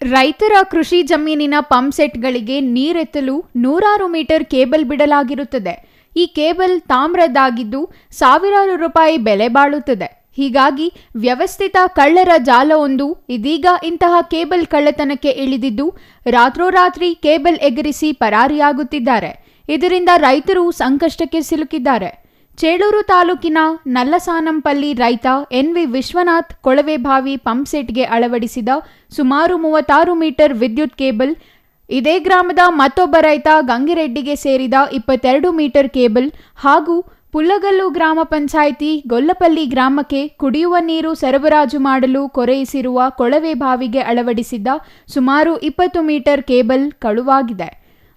ರೈತರ ಕೃಷಿ ಜಮೀನಿನ ಪಂಪ್ ಸೆಟ್ಗಳಿಗೆ ನೀರೆತ್ತಲು ನೂರಾರು ಮೀಟರ್ ಕೇಬಲ್ ಬಿಡಲಾಗಿರುತ್ತದೆ. ಈ ಕೇಬಲ್ ತಾಮ್ರದಾಗಿದ್ದು ಸಾವಿರಾರು ರೂಪಾಯಿ ಬೆಲೆ ಬಾಳುತ್ತದೆ. ಹೀಗಾಗಿ ವ್ಯವಸ್ಥಿತ ಕಳ್ಳರ ಜಾಲವೊಂದು ಇದೀಗ ಇಂತಹ ಕೇಬಲ್ ಕಳ್ಳತನಕ್ಕೆ ಇಳಿದಿದ್ದು ರಾತ್ರೋರಾತ್ರಿ ಕೇಬಲ್ ಎಗರಿಸಿ ಪರಾರಿಯಾಗುತ್ತಿದ್ದಾರೆ. ಇದರಿಂದ ರೈತರು ಸಂಕಷ್ಟಕ್ಕೆ ಸಿಲುಕಿದ್ದಾರೆ. ಚೇಳೂರು ತಾಲೂಕಿನ ನಲ್ಲಸಾನಂಪಲ್ಲಿ ರೈತ ಎನ್ವಿ ವಿಶ್ವನಾಥ್ ಕೊಳವೆಬಾವಿ ಪಂಪ್ಸೆಟ್ಗೆ ಅಳವಡಿಸಿದ ಸುಮಾರು ಮೂವತ್ತಾರು ಮೀಟರ್ ವಿದ್ಯುತ್ ಕೇಬಲ್, ಇದೇ ಗ್ರಾಮದ ಮತ್ತೊಬ್ಬ ರೈತ ಗಂಗಿರೆಡ್ಡಿಗೆ ಸೇರಿದ ಇಪ್ಪತ್ತೆರಡು ಮೀಟರ್ ಕೇಬಲ್ ಹಾಗೂ ಪುಲ್ಲಗಲ್ಲು ಗ್ರಾಮ ಪಂಚಾಯಿತಿ ಗೊಲ್ಲಪಲ್ಲಿ ಗ್ರಾಮಕ್ಕೆ ಕುಡಿಯುವ ನೀರು ಸರಬರಾಜು ಮಾಡಲು ಕೊರೆಯಿಸಿರುವ ಕೊಳವೆ ಬಾವಿಗೆ ಅಳವಡಿಸಿದ್ದ ಸುಮಾರು ಇಪ್ಪತ್ತು ಮೀಟರ್ ಕೇಬಲ್ ಕಳುವಾಗಿದೆ.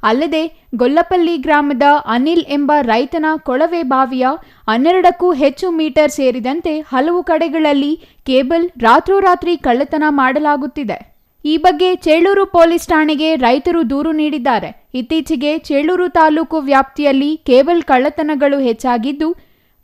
ಅಲ್ಲದೆ ಗೊಲ್ಲಪಲ್ಲಿ ಗ್ರಾಮದ ಅನಿಲ್ ಎಂಬ ರೈತನ ಕೊಳವೆ ಬಾವಿಯ ಹನ್ನೆರಡಕ್ಕೂ ಹೆಚ್ಚು ಮೀಟರ್ ಸೇರಿದಂತೆ ಹಲವು ಕಡೆಗಳಲ್ಲಿ ಕೇಬಲ್ ರಾತ್ರೋರಾತ್ರಿ ಕಳ್ಳತನ ಮಾಡಲಾಗುತ್ತಿದೆ. ಈ ಬಗ್ಗೆ ಚೇಳೂರು ಪೊಲೀಸ್ ಠಾಣೆಗೆ ರೈತರು ದೂರು ನೀಡಿದ್ದಾರೆ. ಇತ್ತೀಚೆಗೆ ಚೇಳೂರು ತಾಲೂಕು ವ್ಯಾಪ್ತಿಯಲ್ಲಿ ಕೇಬಲ್ ಕಳ್ಳತನಗಳು ಹೆಚ್ಚಾಗಿದ್ದು,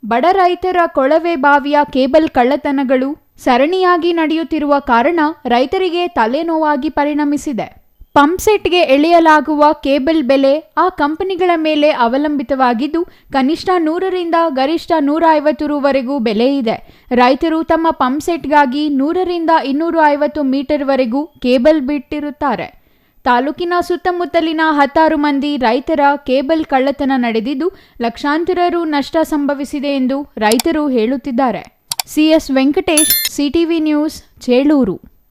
ಬಡ ರೈತರ ಕೊಳವೆ ಬಾವಿಯ ಕೇಬಲ್ ಕಳ್ಳತನಗಳು ಸರಣಿಯಾಗಿ ನಡೆಯುತ್ತಿರುವ ಕಾರಣ ರೈತರಿಗೆ ತಲೆನೋವಾಗಿ ಪರಿಣಮಿಸಿದೆ. ಪಂಪ್ಸೆಟ್ಗೆ ಎಳೆಯಲಾಗುವ ಕೇಬಲ್ ಬೆಲೆ ಆ ಕಂಪನಿಗಳ ಮೇಲೆ ಅವಲಂಬಿತವಾಗಿದ್ದು, ಕನಿಷ್ಠ ನೂರರಿಂದ ಗರಿಷ್ಠ ನೂರ ಐವತ್ತು ರೂವರೆಗೂ ಬೆಲೆ ಇದೆ. ರೈತರು ತಮ್ಮ ಪಂಪ್ಸೆಟ್ಗಾಗಿ ನೂರರಿಂದ ಇನ್ನೂರ ಐವತ್ತು ಮೀಟರ್ವರೆಗೂ ಕೇಬಲ್ ಬಿಟ್ಟಿರುತ್ತಾರೆ. ತಾಲೂಕಿನ ಸುತ್ತಮುತ್ತಲಿನ ಹತ್ತಾರು ಮಂದಿ ರೈತರ ಕೇಬಲ್ ಕಳ್ಳತನ ನಡೆದಿದ್ದು ಲಕ್ಷಾಂತರ ರು ನಷ್ಟ ಸಂಭವಿಸಿದೆ ಎಂದು ರೈತರು ಹೇಳುತ್ತಿದ್ದಾರೆ. CS Venkatesh CTV news, Cheluru.